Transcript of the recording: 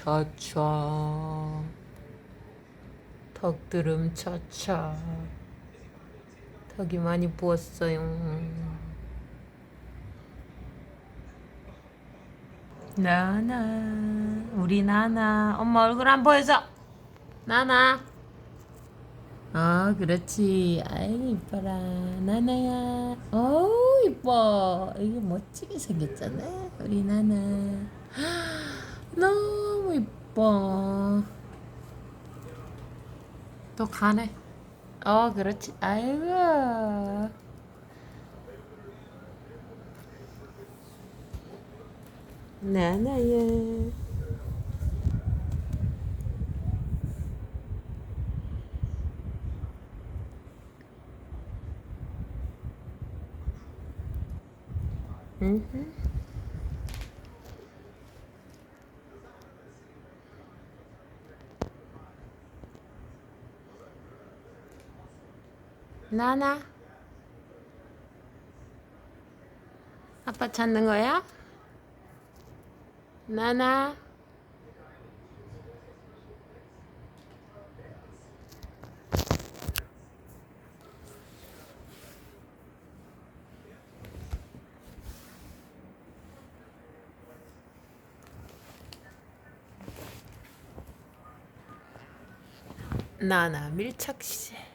차차. 덕드름 차차. 덕이 많이 부었어요. 나나 우리 나나. 엄마 얼굴 안 보여줘. 나나. 아 그렇지. 아이 이뻐라. 나나야. 어우 이뻐. 이거 멋지게 생겼잖아. 우리 나나. 너무 이뻐 또 가네. 어 그렇지. 아이고. 나나야 음. 나나? 아빠 찾는 거야? 나나? 나나 밀착 시